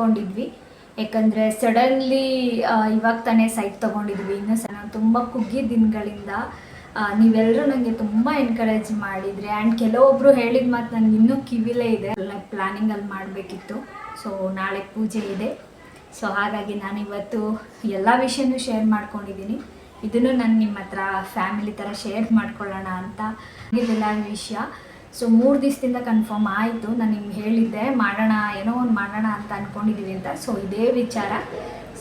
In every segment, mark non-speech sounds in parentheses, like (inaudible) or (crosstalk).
ಅಂದ್ಕೊಂಡಿದ್ವಿ ಯಾಕಂದ್ರೆ ಸಡನ್ಲಿ ಇವಾಗ ತಾನೇ ಸೈಟ್ ತಗೊಂಡಿದ್ವಿ. ಇನ್ನು ಸಹ ತುಂಬಾ ಕುಗ್ಗಿದ ದಿನಗಳಿಂದ ನೀವೆಲ್ಲರೂ ನನಗೆ ತುಂಬಾ ಎನ್ಕರೇಜ್ ಮಾಡಿದ್ರಿ. ಆ್ಯಂಡ್ ಕೆಲವೊಬ್ರು ಹೇಳಿದ ಮಾತು ನನಗೆ ಇನ್ನೂ ಕಿವಿಲೇ ಇದೆ. ಪ್ಲಾನಿಂಗ್ ಪ್ಲ್ಯಾನಿಂಗಲ್ಲಿ ಮಾಡಬೇಕಿತ್ತು. ಸೊ ನಾಳೆ ಪೂಜೆ ಇದೆ. ಸೊ ಹಾಗಾಗಿ ನಾನು ಇವತ್ತು ಎಲ್ಲ ವಿಷಯನೂ ಶೇರ್ ಮಾಡ್ಕೊಂಡಿದ್ದೀನಿ ಇದನ್ನು ನಾನು ನಿಮ್ಮ ಹತ್ರ ಫ್ಯಾಮಿಲಿ ಥರ ಶೇರ್ ಮಾಡ್ಕೊಳ್ಳೋಣ ಅಂತ. ಇದೆಲ್ಲ ವಿಷಯ. ಸೊ ಮೂರು ದಿವಸದಿಂದ ಕನ್ಫರ್ಮ್ ಆಯಿತು. ನಾನು ನಿಮ್ಗೆ ಹೇಳಿದ್ದೆ ಮಾಡೋಣ ಏನೋ ಒಂದು ಮಾಡೋಣ ಅಂತ ಅಂದ್ಕೊಂಡಿದ್ದೀವಿ ಅಂತ. ಸೊ ಇದೇ ವಿಚಾರ.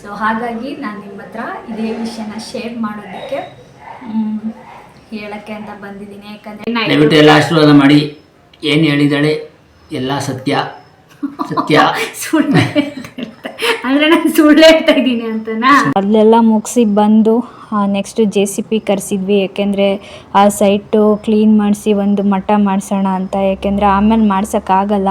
ಸೊ ಹಾಗಾಗಿ ನಾನು ನಿಮ್ಮ ಹತ್ರ ಇದೇ ವಿಷಯನ ಶೇರ್ ಮಾಡೋದಕ್ಕೆ ಹೇಳಕ್ಕೆ ಅಂತ ಬಂದಿದ್ದೀನಿ. ಯಾಕಂದರೆ ದಯವಿಟ್ಟು ಎಲ್ಲ ಆಶೀರ್ವಾದ ಮಾಡಿ. ಏನು ಹೇಳಿದಾಳೆ ಎಲ್ಲ ಸತ್ಯ. ಸತ್ಯ. (laughs) ಸುಳ್ಳು ಅಂದರೆ ನಾನು ಸುಳ್ಳೆ ಹೇಳ್ತಾ ಇದ್ದೀನಿ ಅಂತನಾ? ಅಲ್ಲೆಲ್ಲ ಮುಗಿಸಿ ಬಂದು ನೆಕ್ಸ್ಟ್ ಜೆ ಸಿ ಪಿ ಕರೆಸಿದ್ವಿ, ಯಾಕೆಂದರೆ ಆ ಸೈಟು ಕ್ಲೀನ್ ಮಾಡಿಸಿ ಒಂದು ಮಠ ಮಾಡಿಸೋಣ ಅಂತ, ಯಾಕೆಂದರೆ ಆಮೇಲೆ ಮಾಡ್ಸೋಕ್ಕಾಗಲ್ಲ.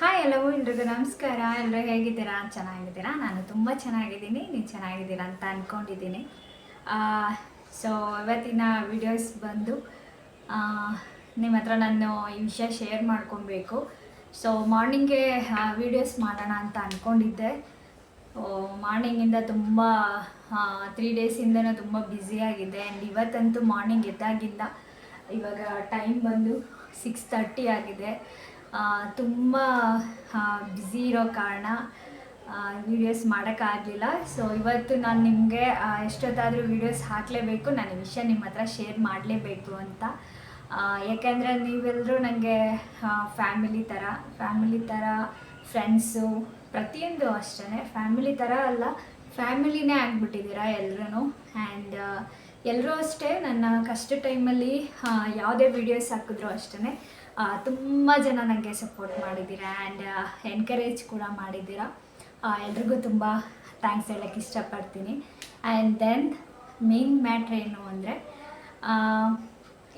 ಹಾಯ್ ಎಲ್ಲವೂ ಎಲ್ರಿಗೂ ನಮಸ್ಕಾರ ಎಲ್ಲರೂ ಹೇಗಿದ್ದೀರಾ? ಚೆನ್ನಾಗಿದ್ದೀರಾ? ನಾನು ತುಂಬ ಚೆನ್ನಾಗಿದ್ದೀನಿ, ನೀವು ಚೆನ್ನಾಗಿದ್ದೀರಾ ಅಂತ ಅಂದ್ಕೊಂಡಿದ್ದೀನಿ ಸೊ ಇವತ್ತಿನ ವಿಡಿಯೋಸ್ ಬಂದು ನಿಮ್ಮ ಹತ್ರ ನಾನು ಈ ವಿಷಯ ಶೇರ್ ಮಾಡ್ಕೊಬೇಕು. ಸೊ ಮಾರ್ನಿಂಗೇ ವೀಡಿಯೋಸ್ ಮಾಡೋಣ ಅಂತ ಅಂದ್ಕೊಂಡಿದ್ದೆ ಮಾರ್ನಿಂಗಿಂದ ತುಂಬ ತ್ರೀ ಡೇಸಿಂದನೂ ತುಂಬ ಬ್ಯುಸಿಯಾಗಿದೆ ಆ್ಯಂಡ್ ಇವತ್ತಂತೂ ಮಾರ್ನಿಂಗ್ ಎದ್ದಾಗಿಂದ ಇವಾಗ ಟೈಮ್ ಬಂದು ಸಿಕ್ಸ್ ತರ್ಟಿ ಆಗಿದೆ. ತುಂಬ ಬ್ಯುಸಿ ಇರೋ ಕಾರಣ ವೀಡಿಯೋಸ್ ಮಾಡೋಕ್ಕಾಗಲಿಲ್ಲ. ಸೊ ಇವತ್ತು ನಾನು ನಿಮಗೆ ಎಷ್ಟೊತ್ತಾದರೂ ವೀಡಿಯೋಸ್ ಹಾಕಲೇಬೇಕು. ನಾನು ವಿಷಯ ನಿಮ್ಮ ಹತ್ರ ಶೇರ್ ಮಾಡಲೇಬೇಕು ಅಂತ. ಯಾಕೆಂದರೆ ನೀವೆಲ್ಲರೂ ನನಗೆ ಫ್ಯಾಮಿಲಿ ಥರ ಫ್ಯಾಮಿಲಿ ಥರ ಫ್ರೆಂಡ್ಸು ಪ್ರತಿಯೊಂದು ಅಷ್ಟೇ ಫ್ಯಾಮಿಲಿ ಥರ ಅಲ್ಲ. ಫ್ಯಾಮಿಲಿನೇ ಆಗಿಬಿಟ್ಟಿದ್ದೀರಾ ಎಲ್ಲರೂ ಆ್ಯಂಡ್ ಎಲ್ಲರೂ ಅಷ್ಟೇ, ನನ್ನ ಕಷ್ಟ ಟೈಮಲ್ಲಿ ಯಾವುದೇ ವೀಡಿಯೋಸ್ ಹಾಕಿದ್ರು ಅಷ್ಟೇ ತುಂಬ ಜನ ನನಗೆ ಸಪೋರ್ಟ್ ಮಾಡಿದ್ದೀರಾ ಆ್ಯಂಡ್ ಎನ್ಕರೇಜ್ ಕೂಡ ಮಾಡಿದ್ದೀರಾ. ಎಲ್ರಿಗೂ ತುಂಬ ಥ್ಯಾಂಕ್ಸ್ ಹೇಳೋಕ್ಕೆ ಇಷ್ಟಪಡ್ತೀನಿ. ಆ್ಯಂಡ್ ದೆನ್ ಮೇನ್ ಮ್ಯಾಟ್ರ್ ಏನು ಅಂದರೆ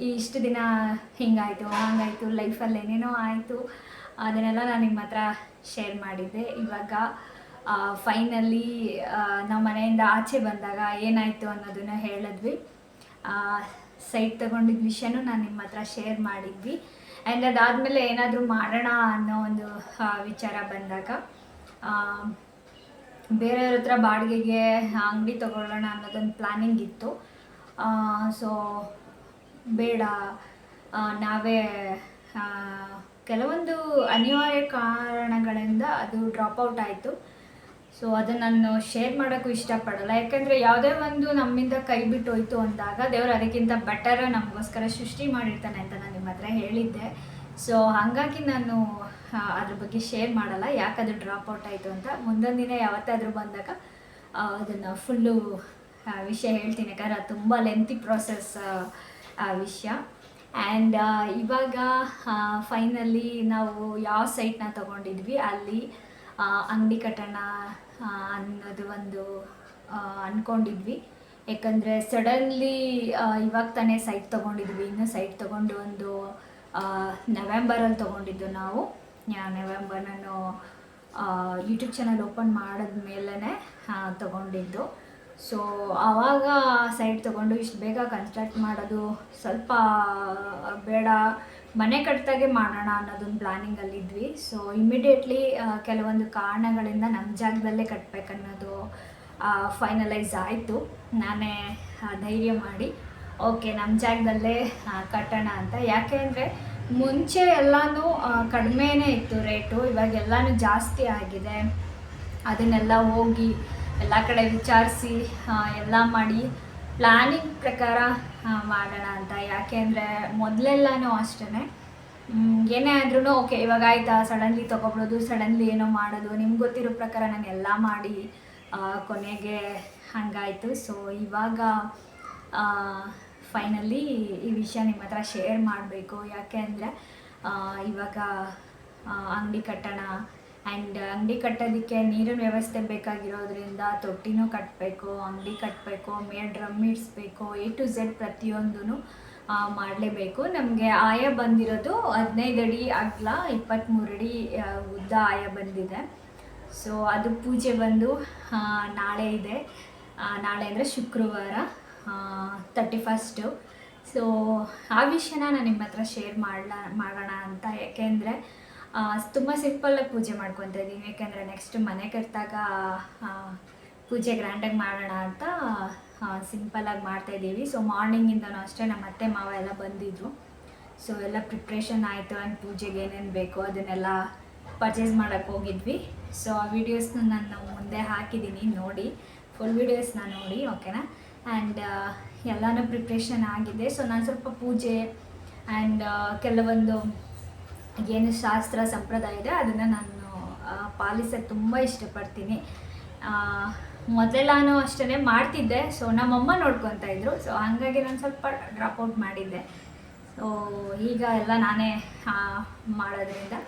ಈ ಇಷ್ಟು ದಿನ ಹಿಂಗಾಯಿತು, ಹಂಗಾಯಿತು ಲೈಫಲ್ಲಿ ಏನೇನೋ ಆಯಿತು, ಅದನ್ನೆಲ್ಲ ನಾನು ನಿಮ್ಮ ಹತ್ರ ಶೇರ್ ಮಾಡಿದ್ದೆ ಇವಾಗ ಫೈನಲಿ ನಮ್ಮ ಮನೆಯಿಂದ ಆಚೆ ಬಂದಾಗ ಏನಾಯಿತು ಅನ್ನೋದನ್ನು ಹೇಳಿದ್ವಿ. ಸೈಟ್ ತಗೊಂಡಿದ್ದ ವಿಷಯನೂ ನಾನು ನಿಮ್ಮ ಹತ್ರ ಶೇರ್ ಮಾಡಿದ್ವಿ. ಆ್ಯಂಡ್ ಅದಾದಮೇಲೆ ಏನಾದರೂ ಮಾಡೋಣ ಅನ್ನೋ ಒಂದು ವಿಚಾರ ಬಂದಾಗ ಬೇರೆಯವ್ರ ಹತ್ರ ಬಾಡಿಗೆಗೆ ಅಂಗಡಿ ತಗೊಳ್ಳೋಣ ಅನ್ನೋದೊಂದು ಪ್ಲ್ಯಾನಿಂಗ್ ಇತ್ತು. ಸೊ ಬೇಡ ನಾವೇ ಕೆಲವೊಂದು ಅನಿವಾರ್ಯ ಕಾರಣಗಳಿಂದ ಅದು ಡ್ರಾಪ್ ಔಟ್ ಆಯಿತು. ಸೊ ಅದನ್ನು ನಾನು ಶೇರ್ ಮಾಡೋಕ್ಕೂ ಇಷ್ಟಪಡಲ್ಲ. ಯಾಕೆಂದರೆ ಯಾವುದೇ ಒಂದು ನಮ್ಮಿಂದ ಕೈ ಬಿಟ್ಟು ಹೋಯ್ತು ಅಂದಾಗ ದೇವರು ಅದಕ್ಕಿಂತ ಬೆಟರ ನಮಗೋಸ್ಕರ ಸೃಷ್ಟಿ ಮಾಡಿರ್ತಾನೆ ಅಂತ ನಾನು ನಿಮ್ಮ ಹತ್ರ ಹೇಳಿದ್ದೆ. ಸೊ ಹಾಗಾಗಿ ನಾನು ಅದ್ರ ಬಗ್ಗೆ ಶೇರ್ ಮಾಡಲ್ಲ. ಯಾಕೆ ಅದು ಡ್ರಾಪ್ ಔಟ್ ಆಯಿತು ಅಂತ. ಮುಂದೊಂದು ದಿನ ಯಾವತ್ತಾದರೂ ಬಂದಾಗ ಅದನ್ನು ಫುಲ್ಲು ವಿಷಯ ಹೇಳ್ತೀನಿ. ಯಾಕಂದ್ರೆ ಅದು ತುಂಬ ಲೆಂತಿ ಪ್ರಾಸೆಸ್ ಆ ವಿಷಯ. ಆ್ಯಂಡ್ ಇವಾಗ ಫೈನಲಿ ನಾವು ಯಾವ ಸೈಟ್ನ ತೊಗೊಂಡಿದ್ವಿ, ಅಲ್ಲಿ ಅಂಗಡಿ ಕಟ್ಟೋಣ ಅನ್ನೋದು ಒಂದು ಅಂದ್ಕೊಂಡಿದ್ವಿ ಯಾಕಂದರೆ ಸಡನ್ಲಿ ಇವಾಗ ತಾನೇ ಸೈಟ್ ತೊಗೊಂಡಿದ್ವಿ. ಇನ್ನೂ ಸೈಟ್ ತೊಗೊಂಡು ಒಂದು ನವೆಂಬರಲ್ಲಿ ತೊಗೊಂಡಿದ್ದು ನಾವು. ನವೆಂಬರ್ ನಾನು ಯೂಟ್ಯೂಬ್ ಚಾನಲ್ ಓಪನ್ ಮಾಡಿದ್ಮೇಲೆ ತೊಗೊಂಡಿದ್ದು. ಸೊ ಆವಾಗ ಸೈಟ್ ತೊಗೊಂಡು ಇಷ್ಟು ಬೇಗ ಕನ್ಸ್ಟ್ರಕ್ಟ್ ಮಾಡೋದು ಸ್ವಲ್ಪ ಬೇಡ. ಮನೆ ಕಟ್ಟಿದಾಗೆ ಮಾಡೋಣ ಅನ್ನೋದೊಂದು ಪ್ಲ್ಯಾನಿಂಗಲ್ಲಿದ್ವಿ ಸೊ ಇಮಿಡಿಯೇಟ್ಲಿ ಕೆಲವೊಂದು ಕಾರಣಗಳಿಂದ ನಮ್ಮ ಜಾಗದಲ್ಲೇ ಕಟ್ಟಬೇಕನ್ನೋದು ಫೈನಲೈಸ್ ಆಯಿತು. ನಾನೇ ಧೈರ್ಯ ಮಾಡಿ ಓಕೆ ನಮ್ಮ ಜಾಗದಲ್ಲೇ ಕಟ್ಟೋಣ ಅಂತ. ಯಾಕೆ ಅಂದರೆ, ಮುಂಚೆ ಎಲ್ಲನೂ ಕಡಿಮೆನೇ ಇತ್ತು ರೇಟು ಇವಾಗ ಎಲ್ಲನೂ ಜಾಸ್ತಿ ಆಗಿದೆ. ಅದನ್ನೆಲ್ಲ ಹೋಗಿ ಎಲ್ಲ ಕಡೆ ವಿಚಾರಿಸಿ ಎಲ್ಲ ಮಾಡಿ ಪ್ಲ್ಯಾನಿಂಗ್ ಪ್ರಕಾರ ಮಾಡೋಣ ಅಂತ. ಯಾಕೆ ಅಂದರೆ ಮೊದಲೆಲ್ಲನೂ ಅಷ್ಟೇ ಏನೇ ಆದ್ರೂ ಓಕೆ ಇವಾಗ ಆಯ್ತಾ ಸಡನ್ಲಿ ತೊಗೊಬಿಡೋದು ಸಡನ್ಲಿ ಏನೋ ಮಾಡೋದು, ನಿಮ್ಗೆ ಗೊತ್ತಿರೋ ಪ್ರಕಾರ ನಾನು ಎಲ್ಲ ಮಾಡಿ ಕೊನೆಗೆ ಹಂಗಾಯಿತು. ಸೊ ಇವಾಗ ಫೈನಲಿ ಈ ವಿಷಯ ನಿಮ್ಮ ಹತ್ರ ಶೇರ್ ಮಾಡಬೇಕು. ಯಾಕೆ ಅಂದರೆ ಇವಾಗ ಅಂಗಡಿ ಕಟ್ಟೋಣ ಆ್ಯಂಡ್ ಅಂಗಡಿ ಕಟ್ಟೋದಕ್ಕೆ ನೀರಿನ ವ್ಯವಸ್ಥೆ ಬೇಕಾಗಿರೋದ್ರಿಂದ ತೊಟ್ಟಿನೂ ಕಟ್ಟಬೇಕು ಅಂಗಡಿ ಕಟ್ಟಬೇಕು ಮೇಲ್ ಡ್ರಮ್ ಇಡಿಸ್ಬೇಕು ಎ ಟು ಝೆಡ್ ಪ್ರತಿಯೊಂದೂ ಮಾಡಲೇಬೇಕು. ನಮಗೆ ಆಯ ಬಂದಿರೋದು ಹದಿನೈದು ಅಡಿ ಅಗಲ ಇಪ್ಪತ್ತ್ಮೂರು ಅಡಿ ಉದ್ದ ಆಯ ಬಂದಿದೆ. ಸೊ ಅದು ಪೂಜೆ ಬಂದು ನಾಳೆ ಇದೆ. ನಾಳೆ ಅಂದರೆ ಶುಕ್ರವಾರ ತರ್ಟಿ ಫಸ್ಟು ಸೊ ಆ ವಿಷಯನ ನಾನು ನಿಮ್ಮ ಹತ್ರ ಶೇರ್ ಮಾಡಲ, ಮಾಡೋಣ ಅಂತ. ಯಾಕೆಂದರೆ ತುಂಬ ಸಿಂಪಲ್ಲಾಗಿ ಪೂಜೆ ಮಾಡ್ಕೊತ ಇದ್ದೀನಿ. ಯಾಕೆಂದರೆ ನೆಕ್ಸ್ಟ್ ಮನೆ ಕಟ್ಟಿದಾಗ ಪೂಜೆ ಗ್ರ್ಯಾಂಡಾಗಿ ಮಾಡೋಣ ಅಂತ ಸಿಂಪಲ್ಲಾಗಿ ಮಾಡ್ತಾಯಿದ್ದೀವಿ ಸೊ ಮಾರ್ನಿಂಗಿಂದನೂ ಅಷ್ಟೇ ನಮ್ಮ ಅತ್ತೆ, ಮಾವ ಎಲ್ಲ ಬಂದಿದ್ದರು ಸೊ ಎಲ್ಲ ಪ್ರಿಪ್ರೇಷನ್ ಆಯಿತು ಆ್ಯಂಡ್ ಪೂಜೆಗೆ ಏನೇನು ಬೇಕು ಅದನ್ನೆಲ್ಲ ಪರ್ಚೇಸ್ ಮಾಡೋಕ್ಕೆ ಹೋಗಿದ್ವಿ. ಸೊ ಆ ವೀಡಿಯೋಸ್ನ ನಾನು ಮುಂದೆ ಹಾಕಿದ್ದೀನಿ, ನೋಡಿ. ಫುಲ್ ವೀಡಿಯೋಸ್ನ ನೋಡಿ ಓಕೆನಾ ಆ್ಯಂಡ್ ಎಲ್ಲನೂ ಪ್ರಿಪ್ರೇಷನ್ ಆಗಿದೆ. ಸೊ ನಾನು ಸ್ವಲ್ಪ ಪೂಜೆ ಆ್ಯಂಡ್ ಕೆಲವೊಂದು ಏನು ಶಾಸ್ತ್ರ ಸಂಪ್ರದಾಯ ಇದೆ, ಅದನ್ನು ನಾನು ಪಾಲಿಸೋಕ್ಕೆ ತುಂಬ ಇಷ್ಟಪಡ್ತೀನಿ. ಮೊದಲೆಲ್ಲಾನು ಅಷ್ಟೇ ಮಾಡ್ತಿದ್ದೆ ಸೊ ನಮ್ಮಮ್ಮ ನೋಡ್ಕೊತಾ ಇದ್ರು ಸೊ ಹಾಗಾಗಿ ನಾನು ಸ್ವಲ್ಪ ಡ್ರಾಪ್ ಔಟ್ ಮಾಡಿದ್ದೆ. ಸೊ ಈಗ ಎಲ್ಲ ನಾನೇ ಮಾಡೋದ್ರಿಂದ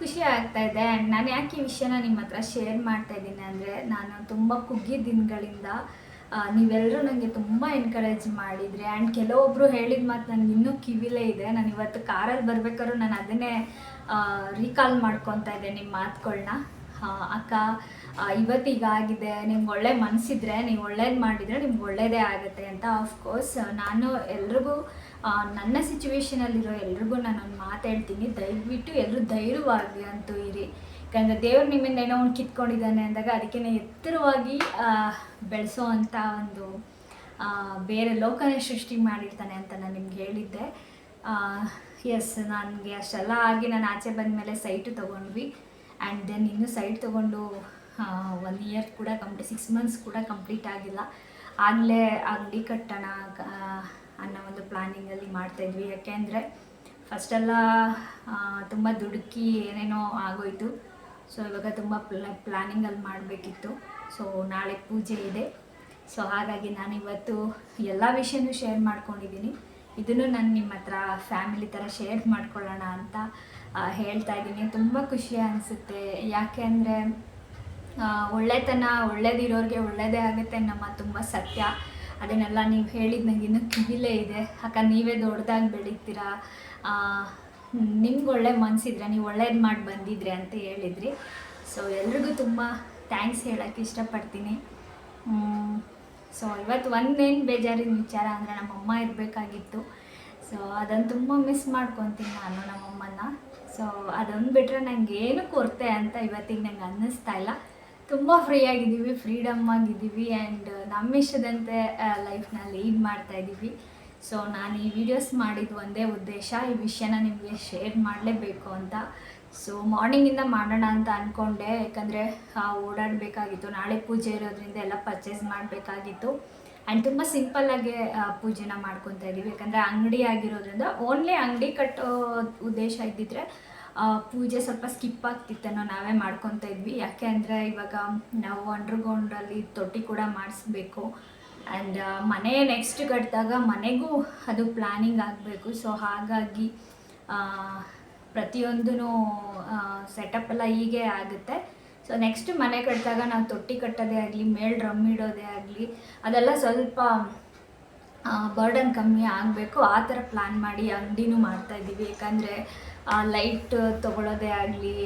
ಖುಷಿ ಆಗ್ತಾ ಇದೆ. ಆ್ಯಂಡ್ ನಾನು ಯಾಕೆ ಈ ವಿಷಯನ ನಿಮ್ಮ ಹತ್ರ ಶೇರ್ ಮಾಡ್ತಾ ಇದ್ದೀನಿ ಅಂದರೆ, ನಾನು ತುಂಬ ಕುಗ್ಗಿದ ದಿನಗಳಿಂದ ನೀವೆಲ್ಲರೂ ನನಗೆ ತುಂಬ ಎನ್ಕರೇಜ್ ಮಾಡಿದ್ರಿ. ಆ್ಯಂಡ್ ಕೆಲವೊಬ್ಬರು ಹೇಳಿದ ಮಾತು ನನಗೆ ಇನ್ನೂ ಕಿವಿಲೇ ಇದೆ. ನಾನು ಇವತ್ತು ಕಾರಲ್ಲಿ ಬರಬೇಕಾದ್ರೂ ನಾನು ಅದನ್ನೇ ರೀಕಾಲ್ ಮಾಡ್ಕೊತಾ ಇದ್ದೆ ನಿಮ್ಮ ಮಾತುಗಳನ್ನ ಅಕ್ಕ ಇವತ್ತೀಗಾಗಿದೆ ನಿಮ್ಗೆ ಒಳ್ಳೆ ಮನಸ್ಸಿದ್ರೆ ನೀವು ಒಳ್ಳೇದು ಮಾಡಿದರೆ ನಿಮ್ಗೆ ಒಳ್ಳೇದೇ ಆಗುತ್ತೆ ಅಂತ. ಆಫ್ಕೋರ್ಸ್ ನಾನು ಎಲ್ರಿಗೂ ನನ್ನ ಸಿಚುವೇಶನಲ್ಲಿರೋ ಎಲ್ರಿಗೂ ನಾನು ಒಂದು ಮಾತು ಹೇಳ್ತೀನಿ. ದಯವಿಟ್ಟು ಎಲ್ಲರೂ ಧೈರ್ಯವಾಗಿ ಅಂತೂ ಯಾಕಂದರೆ ದೇವ್ರ ನಿಮ್ಮಿಂದ ಏನೋ ಒಂದು ಕಿತ್ಕೊಂಡಿದ್ದಾನೆ ಅಂದಾಗ ಅದಕ್ಕೆ ಎತ್ತರವಾಗಿ ಬೆಳೆಸೋ ಅಂಥ ಒಂದು ಬೇರೆ ಲೋಕನ ಸೃಷ್ಟಿ ಮಾಡಿರ್ತಾನೆ ಅಂತ ನಾನು ನಿಮ್ಗೆ ಹೇಳಿದ್ದೆ. ಎಸ್ ನನಗೆ ಅಷ್ಟೆಲ್ಲ ಆಗಿ ನಾನು ಆಚೆ ಬಂದ ಮೇಲೆ ಸೈಟು ತೊಗೊಂಡ್ವಿ. ಆ್ಯಂಡ್ ದೆನ್ ಇನ್ನೂ ಸೈಟ್ ತೊಗೊಂಡು ಒನ್ ಇಯರ್ ಕೂಡ ಕಂಪ್ಲೀಟ್ ಸಿಕ್ಸ್ ಮಂತ್ಸ್ ಕೂಡ ಕಂಪ್ಲೀಟ್ ಆಗಿಲ್ಲ. ಆಗಲೇ ಅಂಗಡಿ ಕಟ್ಟೋಣ ಅನ್ನೋ ಒಂದು ಪ್ಲ್ಯಾನಿಂಗಲ್ಲಿ ಮಾಡ್ತಾಯಿದ್ವಿ ಯಾಕೆಂದರೆ ಫಸ್ಟೆಲ್ಲ ತುಂಬ ದುಡುಕಿ ಏನೇನೋ ಆಗೋಯ್ತು. ಸೊ ಇವಾಗ ತುಂಬ ಪ್ಲ ಪ್ಲ್ಯಾನಿಂಗಲ್ಲಿ ಮಾಡಬೇಕಿತ್ತು. ಸೊ ನಾಳೆ ಪೂಜೆ ಇದೆ. ಸೊ ಹಾಗಾಗಿ ನಾನು ಇವತ್ತು ಎಲ್ಲ ವಿಷಯನೂ ಶೇರ್ ಮಾಡ್ಕೊಂಡಿದ್ದೀನಿ ಇದನ್ನು ನಾನು ನಿಮ್ಮ ಹತ್ರ ಫ್ಯಾಮಿಲಿ ಥರ ಶೇರ್ ಮಾಡ್ಕೊಳ್ಳೋಣ ಅಂತ ಹೇಳ್ತಾ ಇದ್ದೀನಿ ತುಂಬ ಖುಷಿ ಅನಿಸುತ್ತೆ. ಯಾಕೆ ಅಂದರೆ ಒಳ್ಳೆತನ ಒಳ್ಳೇದಿರೋರಿಗೆ ಒಳ್ಳೇದೇ ಆಗುತ್ತೆ ನಮ್ಮ ತುಂಬ ಸತ್ಯ. ಅದನ್ನೆಲ್ಲ ನೀವು ಹೇಳಿದ ನನಗೆ ಇನ್ನೂ ಕಿವಿಲೇ ಇದೆ. ಅಕ್ಕ ನೀವೇ ದೊಡ್ಡದಾಗಿ ಬೆಳೀತೀರಾ ನಿಮ್ಗೆ ಒಳ್ಳೆ ಮನಸ್ಸಿದ್ರೆ ನೀವು ಒಳ್ಳೇದು ಮಾಡಿ ಬಂದಿದ್ರಿ ಅಂತ ಹೇಳಿದ್ರಿ. ಸೊ ಎಲ್ರಿಗೂ ತುಂಬ ಥ್ಯಾಂಕ್ಸ್ ಹೇಳೋಕ್ಕೆ ಇಷ್ಟಪಡ್ತೀನಿ. ಸೊ ಇವತ್ತು ಒಂದೇನು ಬೇಜಾರಿನ ವಿಚಾರ ಅಂದರೆ ನಮ್ಮಮ್ಮ ಇರಬೇಕಾಗಿತ್ತು. ಸೊ ಅದನ್ನು ತುಂಬ ಮಿಸ್ ಮಾಡ್ಕೊತೀನಿ ನಾನು ನಮ್ಮಮ್ಮನ ಸೊ ಅದೊಂದು ಬಿಟ್ಟರೆ ನನಗೆ ಏನು ಕೊರತೆ ಅಂತ ಇವತ್ತಿಗೆ ನಂಗೆ ಅನ್ನಿಸ್ತಾ ಇಲ್ಲ. ತುಂಬ ಫ್ರೀ ಆಗಿದ್ದೀವಿ ಫ್ರೀಡಮ್ ಆಗಿದ್ದೀವಿ ಆ್ಯಂಡ್ ನಮ್ಮ ಇಷ್ಟದಂತೆ ಲೈಫ್ನ ಲೀಡ್ ಮಾಡ್ತಾ ಇದ್ದೀವಿ ಸೊ ನಾನು ಈ ವಿಡಿಯೋಸ್ ಮಾಡಿದ ಒಂದೇ ಉದ್ದೇಶ, ಈ ವಿಷಯನ ನಿಮಗೆ ಶೇರ್ ಮಾಡಲೇಬೇಕು ಅಂತ. ಸೊ ಮಾರ್ನಿಂಗಿಂದ ಮಾಡೋಣ ಅಂತ ಅಂದ್ಕೊಂಡೆ ಯಾಕಂದರೆ ಓಡಾಡಬೇಕಾಗಿತ್ತು. ನಾಳೆ ಪೂಜೆ ಇರೋದ್ರಿಂದ ಎಲ್ಲ ಪರ್ಚೇಸ್ ಮಾಡಬೇಕಾಗಿತ್ತು. ಆ್ಯಂಡ್ ತುಂಬ ಸಿಂಪಲ್ಲಾಗೆ ಪೂಜೆನ ಮಾಡ್ಕೊತಾ ಇದ್ದೀವಿ. ಯಾಕಂದರೆ, ಅಂಗಡಿ ಆಗಿರೋದ್ರಿಂದ ಓನ್ಲಿ ಅಂಗಡಿ ಕಟ್ಟೋ ಉದ್ದೇಶ ಇದ್ದಿದ್ರೆ ಪೂಜೆ ಸ್ವಲ್ಪ ಸ್ಕಿಪ್ ಆಗ್ತಿತ್ತೇನೋ ನಾವೇ ಮಾಡ್ಕೊತಾ ಇದ್ವಿ. ಯಾಕೆ ಅಂದರೆ, ಇವಾಗ ನಾವು ಅಂಡರ್ಗ್ರೌಂಡಲ್ಲಿ ತೊಟ್ಟಿ ಕೂಡ ಮಾಡಿಸ್ಬೇಕು. ಆ್ಯಂಡ್ ಮನೆ ನೆಕ್ಸ್ಟ್ ಕಟ್ಟಿದಾಗ ಮನೆಗೂ ಅದು ಪ್ಲ್ಯಾನಿಂಗ್ ಆಗಬೇಕು. ಸೊ ಹಾಗಾಗಿ ಪ್ರತಿಯೊಂದೂ ಸೆಟಪ್ ಎಲ್ಲ ಹೀಗೆ ಆಗುತ್ತೆ. ಸೊ ನೆಕ್ಸ್ಟ್ ಮನೆ ಕಟ್ಟಿದಾಗ ನಾವು ತೊಟ್ಟಿ ಕಟ್ಟೋದೇ ಆಗಲಿ, ಮೇಲ್ ಡ್ರಮ್ ಇಡೋದೇ ಆಗಲಿ, ಅದೆಲ್ಲ ಸ್ವಲ್ಪ ಬರ್ಡನ್ ಕಮ್ಮಿ ಆಗಬೇಕು. ಆ ಥರ ಪ್ಲ್ಯಾನ್ ಮಾಡಿ ಅಂಗಡಿನೂ ಮಾಡ್ತಾಯಿದ್ದೀವಿ ಯಾಕಂದರೆ ಲೈಟ್ ತೊಗೊಳೋದೇ ಆಗಲಿ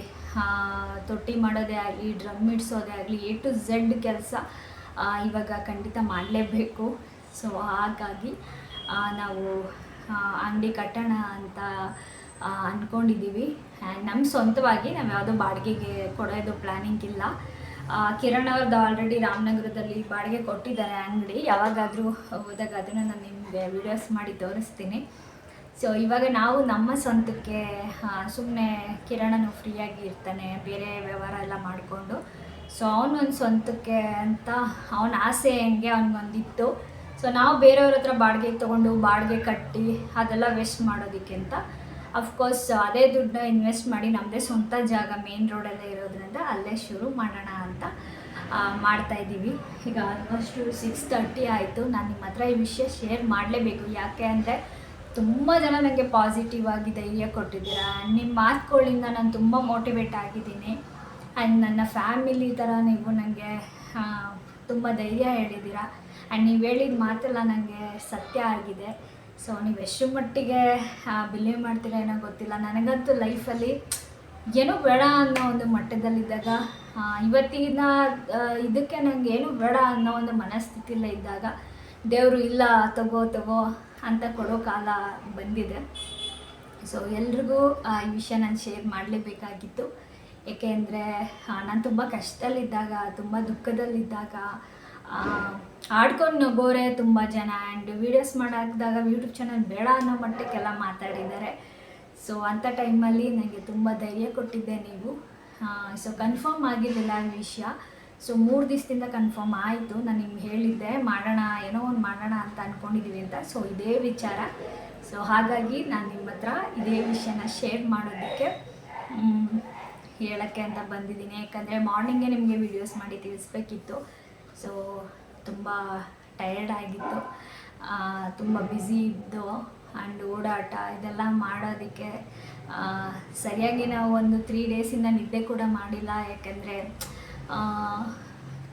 ತೊಟ್ಟಿ ಮಾಡೋದೇ ಆಗಲಿ, ಡ್ರಮ್ ಇಡ್ಸೋದೇ ಆಗಲಿ ಎ ಟು ಝೆಡ್ ಕೆಲಸ ಇವಾಗ ಖಂಡಿತ ಮಾಡಲೇಬೇಕು. ಸೊ ಹಾಗಾಗಿ ನಾವು ಅಂಗಡಿ ಕಟ್ಟೋಣ ಅಂತ ಅಂದ್ಕೊಂಡಿದ್ದೀವಿ ಆ್ಯಂಡ್ ನಮ್ಮ ಸ್ವಂತವಾಗಿ ನಾವು ಯಾವುದೋ ಬಾಡಿಗೆಗೆ ಕೊಡೋದು ಪ್ಲ್ಯಾನಿಂಗ್ ಇಲ್ಲ. ಕಿರಣ್ ಅವ್ರದ್ದು ಆಲ್ರೆಡಿ ರಾಮನಗರದಲ್ಲಿ ಬಾಡಿಗೆ ಕೊಟ್ಟಿದ್ದಾರೆ ಅಂಗಡಿ. ಯಾವಾಗಾದರೂ ಹೋದಾಗ ಅದನ್ನು ನಾನು ನಿಮಗೆ ವಿಡಿಯೋಸ್ ಮಾಡಿ ತೋರಿಸ್ತೀನಿ. ಸೊ ಇವಾಗ ನಾವು ನಮ್ಮ ಸ್ವಂತಕ್ಕೆ ಸುಮ್ಮನೆ ಕಿರಣನು ಫ್ರೀಯಾಗಿ ಇರ್ತಾನೆ, ಬೇರೆ ವ್ಯವಹಾರ ಎಲ್ಲ ಮಾಡಿಕೊಂಡು. ಸೊ ಅವನೊಂದು ಸ್ವಂತಕ್ಕೆ ಅಂತ ಅವನ ಆಸೆ ಹೆಂಗೆ ಅವನಿಗೊಂದಿತ್ತು. ಸೊ ನಾವು ಬೇರೆಯವ್ರ ಹತ್ರ ಬಾಡಿಗೆ ತೊಗೊಂಡು ಬಾಡಿಗೆ ಕಟ್ಟಿ ಅದೆಲ್ಲ ವೆಸ್ಟ್ ಮಾಡೋದಕ್ಕಿಂತ ಅಫ್ಕೋರ್ಸ್ ಅದೇ ದುಡ್ಡನ್ನ ಇನ್ವೆಸ್ಟ್ ಮಾಡಿ ನಮ್ಮದೇ ಸ್ವಂತ ಜಾಗ ಮೇನ್ ರೋಡಲ್ಲೇ ಇರೋದ್ರಿಂದ ಅಲ್ಲೇ ಶುರು ಮಾಡೋಣ ಅಂತ ಮಾಡ್ತಾ ಇದ್ದೀವಿ. ಈಗ ಆಲ್ಮೋಸ್ಟು ಸಿಕ್ಸ್ ತರ್ಟಿ ಆಯಿತು. ನಾನು ನಿಮ್ಮ ಹತ್ರ ಈ ವಿಷಯ ಶೇರ್ ಮಾಡಲೇಬೇಕು. ಯಾಕೆ ಅಂದರೆ ತುಂಬ ಜನ ನನಗೆ ಪಾಸಿಟಿವ್ ಆಗಿ ಧೈರ್ಯ ಕೊಟ್ಟಿದ್ದೀರಾ. ನಿಮ್ಮ ಮಾತುಗಳಿಂದ ನಾನು ತುಂಬ ಮೋಟಿವೇಟ್ ಆಗಿದ್ದೀನಿ. ಆ್ಯಂಡ್ ನನ್ನ ಫ್ಯಾಮಿಲಿ ಥರ ನೀವು ನನಗೆ ತುಂಬ ಧೈರ್ಯ ಹೇಳಿದ್ದೀರ. ಆ್ಯಂಡ್ ನೀವು ಹೇಳಿದ ಮಾತೆಲ್ಲ ನನಗೆ ಸತ್ಯ ಆಗಿದೆ. ಸೊ ನೀವು ಎಷ್ಟು ಮಟ್ಟಿಗೆ ಬಿಲೀವ್ ಮಾಡ್ತೀರಾ ಏನೋ ಗೊತ್ತಿಲ್ಲ. ನನಗಂತೂ ಲೈಫಲ್ಲಿ ಏನೂ ಬೇಡ ಅನ್ನೋ ಒಂದು ಮಟ್ಟದಲ್ಲಿದ್ದಾಗ ಇವತ್ತಿನ ಇದಕ್ಕೆ ನನಗೆ ಏನು ಬೇಡ ಅನ್ನೋ ಒಂದು ಮನಸ್ಥಿತಿಯಲ್ಲೇ ಇದ್ದಾಗ, ದೇವರು ಇಲ್ಲ, ತಗೋ ತಗೋ ಅಂತ ಕೊಡೋ ಕಾಲ ಬಂದಿದೆ. ಸೊ ಎಲ್ರಿಗೂ ಈ ವಿಷಯ ನಾನು ಶೇರ್ ಮಾಡಲೇಬೇಕಾಗಿತ್ತು. ಏಕೆಂದರೆ ನಾನು ತುಂಬ ಕಷ್ಟದಲ್ಲಿದ್ದಾಗ, ತುಂಬ ದುಃಖದಲ್ಲಿದ್ದಾಗ ಆಡ್ಕೊಂಡು ನಗೋರೆ ತುಂಬ ಜನ ಆ್ಯಂಡ್ ವೀಡಿಯೋಸ್ ಮಾಡಾಕಿದಾಗ ಯೂಟ್ಯೂಬ್ ಚಾನಲ್ ಬೇಡ ಅನ್ನೋ ಮಟ್ಟಕ್ಕೆಲ್ಲ ಮಾತಾಡಿದ್ದಾರೆ. ಸೊ ಅಂಥ ಟೈಮಲ್ಲಿ ನನಗೆ ತುಂಬ ಧೈರ್ಯ ಕೊಟ್ಟಿದ್ದೆ ನೀವು. ಸೊ ಕನ್ಫರ್ಮ್ ಆಗಿರಲಿಲ್ಲ ವಿಷಯ. ಸೊ ಮೂರು ದಿವಸದಿಂದ ಕನ್ಫರ್ಮ್ ಆಯಿತು. ನಾನು ನಿಮ್ಗೆ ಹೇಳಿದ್ದೆ, ಮಾಡೋಣ, ಏನೋ ಒಂದು ಮಾಡೋಣ ಅಂತ ಅಂದ್ಕೊಂಡಿದ್ದೀವಿ ಅಂತ. ಸೊ ಇದೇ ವಿಚಾರ. ಸೊ ಹಾಗಾಗಿ ನಾನು ನಿಮ್ಮ ಹತ್ರ ಇದೇ ವಿಷಯನ ಶೇರ್ ಮಾಡೋದಕ್ಕೆ ಹೇಳೋಕ್ಕೆ ಅಂತ ಬಂದಿದ್ದೀನಿ. ಯಾಕಂದರೆ ಮಾರ್ನಿಂಗೇ ನಿಮಗೆ ವೀಡಿಯೋಸ್ ಮಾಡಿ ತಿಳಿಸ್ಬೇಕಿತ್ತು. ಸೊ ತುಂಬ ಟಯರ್ಡ್ ಆಗಿತ್ತು. ತುಂಬ ಬ್ಯುಸಿ ಇದ್ದು ಆ್ಯಂಡ್ ಓಡಾಟ ಇದೆಲ್ಲ ಮಾಡೋದಕ್ಕೆ ಸರಿಯಾಗಿ ನಾವು ಒಂದು ತ್ರೀ ಡೇಸಿಂದ ನಿದ್ದೆ ಕೂಡ ಮಾಡಿಲ್ಲ. ಯಾಕಂದರೆ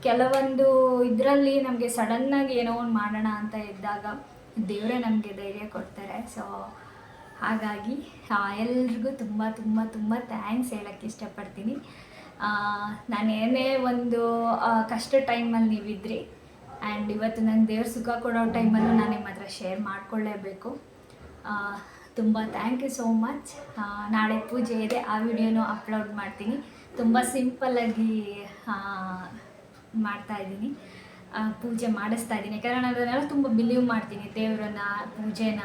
ಕೆಲವೊಂದು ಇದರಲ್ಲಿ ನಮಗೆ ಸಡನ್ನಾಗಿ ಏನೋ ಒಂದು ಮಾಡೋಣ ಅಂತ ಇದ್ದಾಗ ದೇವರೇ ನಮಗೆ ಧೈರ್ಯ ಕೊಡ್ತಾರೆ. ಸೊ ಹಾಗಾಗಿ ಎಲ್ರಿಗೂ ತುಂಬ ತುಂಬ ತುಂಬ ಥ್ಯಾಂಕ್ಸ್ ಹೇಳೋಕ್ಕೆ ಇಷ್ಟಪಡ್ತೀನಿ. ಏನೇ ಒಂದು ಕಷ್ಟ ಟೈಮಲ್ಲಿ ನೀವಿದ್ರಿ ಆ್ಯಂಡ್ ಇವತ್ತು ನನಗೆ ದೇವ್ರ ಸುಖ ಕೊಡೋ ಟೈಮಲ್ಲೂ ನಾನು ನಿಮ್ಮ ಹತ್ರ ಶೇರ್ ಮಾಡಿಕೊಳ್ಳೇಬೇಕು ತುಂಬ ಥ್ಯಾಂಕ್ ಯು ಸೋ ಮಚ್ ನಾಳೆ ಪೂಜೆ ಇದೆ ಆ ವಿಡಿಯೋನೂ ಅಪ್ಲೋಡ್ ಮಾಡ್ತೀನಿ. ತುಂಬ ಸಿಂಪಲ್ಲಾಗಿ ಮಾಡ್ತಾ ಇದ್ದೀನಿ. ಆ, ಪೂಜೆ ಮಾಡಿಸ್ತಾ ಇದ್ದೀನಿ. ಯಾಕಂದರೆ ನಾನು ಅದನ್ನೆಲ್ಲ ತುಂಬ ಬಿಲೀವ್ ಮಾಡ್ತೀನಿ. ದೇವರನ್ನ, ಪೂಜೆನ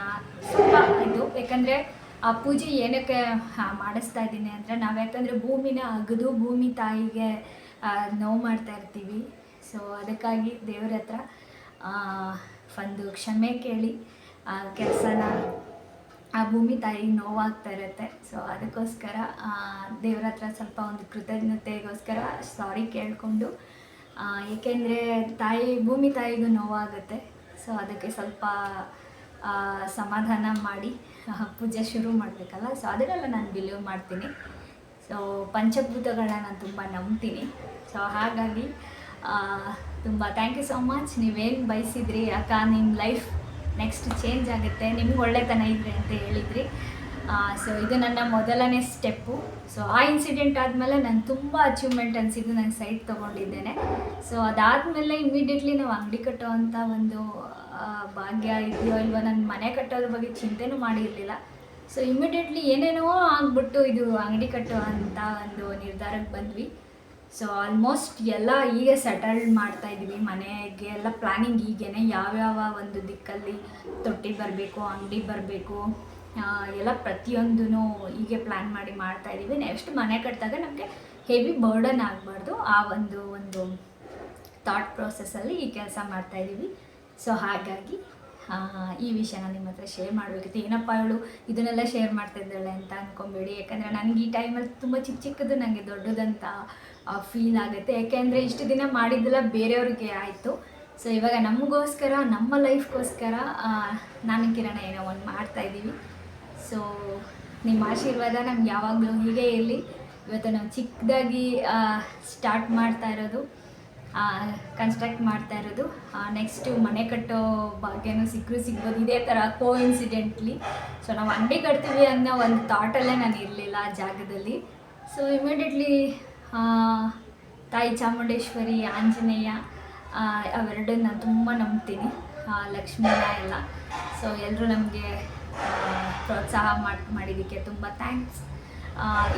ತುಂಬ ಇದು. ಯಾಕಂದರೆ ಆ ಪೂಜೆ ಏನಕ್ಕೆ ಮಾಡಿಸ್ತಾ ಇದ್ದೀನಿ ಅಂದರೆ ನಾವು ಯಾಕಂದರೆ ಭೂಮಿನ ಅಗದು ಭೂಮಿ ತಾಯಿಗೆ ನೋವು ಮಾಡ್ತಾ ಇರ್ತೀವಿ. ಸೊ ಅದಕ್ಕಾಗಿ ದೇವ್ರ ಹತ್ರ ಒಂದು ಕ್ಷಮೆ ಕೇಳಿ, ಆ, ಕೆಲಸನ, ಆ ಭೂಮಿ ತಾಯಿಗೆ ನೋವಾಗ್ತಾ ಇರುತ್ತೆ. ಸೊ ಅದಕ್ಕೋಸ್ಕರ ದೇವ್ರ ಹತ್ರ ಸ್ವಲ್ಪ ಒಂದು ಕೃತಜ್ಞತೆಗೋಸ್ಕರ ಸಾರಿ ಕೇಳಿಕೊಂಡು ಏಕೆಂದರೆ ತಾಯಿ, ಭೂಮಿ ತಾಯಿಗೂ ನೋವಾಗುತ್ತೆ. ಸೊ ಅದಕ್ಕೆ ಸ್ವಲ್ಪ ಸಮಾಧಾನ ಮಾಡಿ ಪೂಜೆ ಶುರು ಮಾಡಬೇಕಲ್ಲ? ಸೊ ಅದನ್ನೆಲ್ಲ ನಾನು ಬಿಲೀವ್ ಮಾಡ್ತೀನಿ. ಸೊ ಪಂಚಭೂತಗಳನ್ನ ನಾನು ತುಂಬ ನಂಬ್ತೀನಿ. ಸೊ ಹಾಗಾಗಿ ತುಂಬ ಥ್ಯಾಂಕ್ ಯು ಸೊ ಮಚ್ ನೀವೇನು ಬಯಸಿದ್ರಿ ಅಕ್ಕ ನಿಮ್ಮ ಲೈಫ್ ನೆಕ್ಸ್ಟ್ ಚೇಂಜ್ ಆಗುತ್ತೆ. ನಿಮ್ಗೆ ಒಳ್ಳೆತನ ಇದ್ರಿ ಅಂತ ಹೇಳಿದ್ರಿ. ಸೊ ಇದು ನನ್ನ ಮೊದಲನೇ ಸ್ಟೆಪ್ಪು. ಸೊ ಆ ಇನ್ಸಿಡೆಂಟ್ ಆದಮೇಲೆ ನಾನು ತುಂಬ ಅಚೀವ್ಮೆಂಟ್ ಅನಿಸಿದ್ದು ನಾನು ಸೈಟ್ ತೊಗೊಂಡಿದ್ದೇನೆ. ಸೊ ಅದಾದಮೇಲೆ ಇಮಿಡಿಯೇಟ್ಲಿ ನಾವು ಅಂಗಡಿ ಕಟ್ಟೋವಂಥ ಒಂದು ಭಾಗ್ಯ ಇದೆಯೋ ಇಲ್ವೋ ನನ್ನ ಮನೆ ಕಟ್ಟೋದ್ರ ಬಗ್ಗೆ ಚಿಂತೆನೂ ಮಾಡಿರಲಿಲ್ಲ. ಸೊ ಇಮಿಡಿಯೇಟ್ಲಿ ಏನೇನೋ ಆಗ್ಬಿಟ್ಟು ಇದು ಅಂಗಡಿ ಕಟ್ಟೋ ಅಂತ ಒಂದು ನಿರ್ಧಾರಕ್ಕೆ ಬಂದ್ವಿ. ಸೊ ಆಲ್ಮೋಸ್ಟ್ ಎಲ್ಲ ಈಗ ಸೆಟಲ್ ಮಾಡ್ತಾ ಇದ್ದೀವಿ. ಮನೆಗೆ ಎಲ್ಲ ಪ್ಲ್ಯಾನಿಂಗ್ ಈಗೇನೆ ಯಾವ್ಯಾವ ಒಂದು ದಿಕ್ಕಲ್ಲಿ ತೊಟ್ಟಿ ಬರಬೇಕು, ಅಂಗಡಿ ಬರಬೇಕು. ಎಲ್ಲ ಪ್ರತಿಯೊಂದೂ ಹೀಗೆ ಪ್ಲ್ಯಾನ್ ಮಾಡಿ ಮಾಡ್ತಾ ಇದ್ದೀವಿ. ನೆಕ್ಸ್ಟ್ ಮನೆ ಕಟ್ಟಿದಾಗ ನಮಗೆ ಹೆವಿ ಬರ್ಡನ್ ಆಗಬಾರ್ದು. ಆ ಒಂದು ಒಂದು ಥಾಟ್ ಪ್ರೋಸೆಸ್ಸಲ್ಲಿ ಈ ಕೆಲಸ ಮಾಡ್ತಾ ಇದ್ದೀವಿ. ಸೊ ಹಾಗಾಗಿ ಈ ವಿಷಯನ ನಿಮ್ಮ ಹತ್ರ ಶೇರ್ ಮಾಡಬೇಕಿತ್ತು ಏನಪ್ಪ ಅವಳು ಇದನ್ನೆಲ್ಲ ಶೇರ್ ಮಾಡ್ತಾ ಇದ್ದಾಳೆ ಅಂತ ಅಂದ್ಕೊಂಬೇಡಿ ಯಾಕಂದರೆ ನನಗೆ ಈ ಟೈಮಲ್ಲಿ ತುಂಬ ಚಿಕ್ಕ ಚಿಕ್ಕದು ನನಗೆ ದೊಡ್ಡದಂತ ಫೀಲ್ ಆಗುತ್ತೆ. ಯಾಕೆಂದರೆ ಇಷ್ಟು ದಿನ ಮಾಡಿದ್ದೆಲ್ಲ ಬೇರೆಯವ್ರಿಗೆ ಆಯಿತು. ಸೊ ಇವಾಗ ನಮಗೋಸ್ಕರ, ನಮ್ಮ ಲೈಫ್ಗೋಸ್ಕರ ನಾನು ಕಿರಣ ಏನೋ ಒಂದು ಮಾಡ್ತಾ ಇದ್ದೀವಿ. ಸೊ ನಿಮ್ಮ ಆಶೀರ್ವಾದ ನಮ್ಗೆ ಯಾವಾಗಲೂ ಹೀಗೆ ಇರಲಿ. ಇವತ್ತು ನಾವು ಚಿಕ್ಕದಾಗಿ ಸ್ಟಾರ್ಟ್ ಮಾಡ್ತಾ ಇರೋದು ಕನ್ಸ್ಟ್ರಕ್ಟ್ ಮಾಡ್ತಾ ಇರೋದು. ನೆಕ್ಸ್ಟು ಮನೆ ಕಟ್ಟೋ ಭಾಗ್ಯನೂ ಸಿಕ್ಕರೂ ಸಿಗ್ಬೋದು. ಇದೇ ಥರ ಕೋ ಇನ್ಸಿಡೆಂಟ್ಲಿ ಸೊ ನಾವು ಅಂಗಡಿ ಕಟ್ತೀವಿ ಅನ್ನೋ ಒಂದು ಥಾಟಲ್ಲೇ ನಾನು ಇರಲಿಲ್ಲ ಆ ಜಾಗದಲ್ಲಿ. ಸೊ ಇಮಿಡಿಯೇಟ್ಲಿ ತಾಯಿ ಚಾಮುಂಡೇಶ್ವರಿ, ಆಂಜನೇಯ ಅವೆರಡನ್ನ ನಾನು ತುಂಬ ನಂಬ್ತೀನಿ. ಲಕ್ಷ್ಮೀನ ಎಲ್ಲ. ಸೊ ಎಲ್ಲರೂ ನಮಗೆ ಪ್ರೋತ್ಸಾಹ ಮಾಡಿ, ಮಾಡಿದ್ದಕ್ಕೆ ತುಂಬ ಥ್ಯಾಂಕ್ಸ್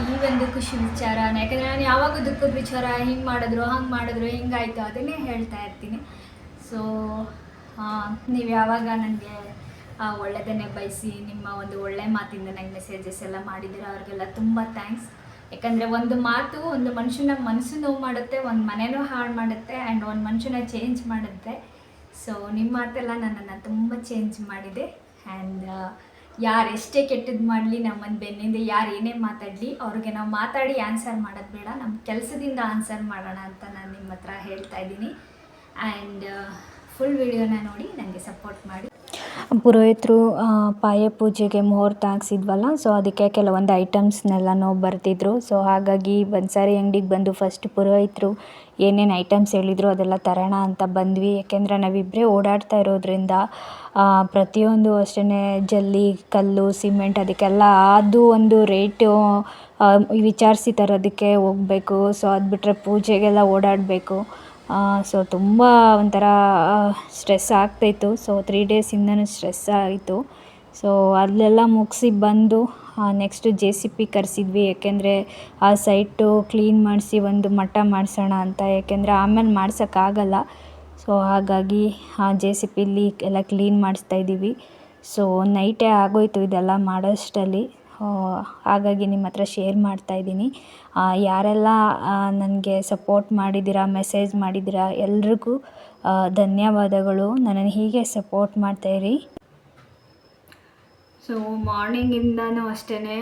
ಈ ಒಂದು ಖುಷಿ ವಿಚಾರ, ಯಾಕಂದರೆ ನಾನು ಯಾವಾಗ ದುಃಖದ ವಿಚಾರ ಹಿಂಗೆ ಮಾಡಿದ್ರು, ಹಂಗೆ ಮಾಡಿದ್ರು, ಹಿಂಗಾಯಿತು ಅದನ್ನೇ ಹೇಳ್ತಾ ಇರ್ತೀನಿ. ಸೊ ನೀವು ಯಾವಾಗ ನನಗೆ ಒಳ್ಳೆಯದನ್ನೇ ಬಯಸಿ, ನಿಮ್ಮ ಒಂದು ಒಳ್ಳೆ ಮಾತಿಂದ ನನಗೆ ಮೆಸೇಜಸ್ ಎಲ್ಲ ಮಾಡಿದ್ದೀರ ಅವ್ರಿಗೆಲ್ಲ ತುಂಬ ಥ್ಯಾಂಕ್ಸ್ ಯಾಕಂದರೆ ಒಂದು ಮಾತು ಒಂದು ಮನುಷ್ಯನ ಮನಸ್ಸು ನೋವು ಮಾಡುತ್ತೆ, ಒಂದು ಮನೆನೂ ಹಾಳು ಮಾಡುತ್ತೆ ಆ್ಯಂಡ್ ಒಂದು ಮನುಷ್ಯನ ಚೇಂಜ್ ಮಾಡುತ್ತೆ. ಸೊ ನಿಮ್ಮ ಮಾತೆಲ್ಲ ನನ್ನನ್ನು ತುಂಬ ಚೇಂಜ್ ಮಾಡಿದೆ. ಆ್ಯಂಡ್ ಯಾರು ಎಷ್ಟೇ ಕೆಟ್ಟದ್ದು ಮಾಡಲಿ ನಮ್ಮನ್ನು ಬೆನ್ನಿಂದ ಯಾರು ಏನೇ ಮಾತಾಡಲಿ, ಅವ್ರಿಗೆ ನಾವು ಮಾತಾಡಿ ಆನ್ಸರ್ ಮಾಡೋದು ಬೇಡ. ನಮ್ಮ ಕೆಲಸದಿಂದ ಆನ್ಸರ್ ಮಾಡೋಣ ಅಂತ ನಾನು ನಿಮ್ಮ ಹತ್ರ ಹೇಳ್ತಾ ಇದ್ದೀನಿ. ಆ್ಯಂಡ್ ಫುಲ್ ವಿಡಿಯೋನ ನೋಡಿ ನನಗೆ ಸಪೋರ್ಟ್ ಮಾಡಿ. ಪುರೋಹಿತರು ಪಾಯ ಪೂಜೆಗೆ ಮುಹೂರ್ತ ಹಾಕ್ಸಿದ್ವಲ್ಲ ಸೊ ಅದಕ್ಕೆ ಕೆಲವೊಂದು ಐಟಮ್ಸ್ನೆಲ್ಲನೂ ಬರ್ತಿದ್ರು. ಸೊ ಹಾಗಾಗಿ ಬನ್ಸಾರಿ ಅಂಗಡಿಗೆ ಬಂದು ಫಸ್ಟ್ ಪುರೋಹಿತರು ಏನೇನು ಐಟಮ್ಸ್ ಹೇಳಿದ್ರು ಅದೆಲ್ಲ ತರೋಣ ಅಂತ ಬಂದ್ವಿ. ಯಾಕೆಂದರೆ ನಾವಿಬ್ಬರೇ ಓಡಾಡ್ತಾ ಇರೋದ್ರಿಂದ ಪ್ರತಿಯೊಂದು ಅಷ್ಟೇ ಜಲ್ಲಿ, ಕಲ್ಲು ಸಿಮೆಂಟ್ ಅದಕ್ಕೆಲ್ಲ ಅದು ಒಂದು ರೇಟು ವಿಚಾರಿಸಿ ತರೋದಕ್ಕೆ ಹೋಗಬೇಕು. ಸೊ ಅದು ಬಿಟ್ಟರೆ ಪೂಜೆಗೆಲ್ಲ ಓಡಾಡಬೇಕು. ಸೊ ತುಂಬ ಒಂಥರ ಸ್ಟ್ರೆಸ್ ಆಗ್ತಾಯಿತ್ತು. ಸೊ ತ್ರೀ ಡೇಸಿಂದನೂ ಸ್ಟ್ರೆಸ್ ಆಯಿತು ಸೊ ಅಲ್ಲೆಲ್ಲ ಮುಗಿಸಿ ಬಂದು ನೆಕ್ಸ್ಟು ಜೆ ಸಿ ಪಿ ಕರೆಸಿದ್ವಿ. ಏಕೆಂದರೆ ಆ ಸೈಟು ಕ್ಲೀನ್ ಮಾಡಿಸಿ ಒಂದು ಮಠ ಮಾಡಿಸೋಣ ಅಂತ. ಏಕೆಂದರೆ ಆಮೇಲೆ ಮಾಡ್ಸೋಕ್ಕಾಗಲ್ಲ. ಸೊ ಹಾಗಾಗಿ, ಆ ಜೆ ಸಿ ಪಿಲಿ ಎಲ್ಲ ಕ್ಲೀನ್ ಮಾಡಿಸ್ತಾ ಇದ್ದೀವಿ ಸೊ ನೈಟೇ ಆಗೋಯ್ತು ಇದೆಲ್ಲ ಮಾಡೋಷ್ಟರಲ್ಲಿ. ಹಾಗಾಗಿ ನಿಮ್ಮ ಹತ್ರ ಶೇರ್ ಮಾಡ್ತಾ ಇದ್ದೀನಿ. ಯಾರೆಲ್ಲ ನನಗೆ ಸಪೋರ್ಟ್ ಮಾಡಿದ್ದೀರಾ ಮೆಸೇಜ್ ಮಾಡಿದ್ದೀರಾ, ಎಲ್ರಿಗೂ ಧನ್ಯವಾದಗಳು. ನನ್ನನ್ನು ಹೀಗೆ ಸಪೋರ್ಟ್ ಮಾಡ್ತಾಯಿರಿ ಸೊ ಮಾರ್ನಿಂಗಿಂದನೂ ಅಷ್ಟೇ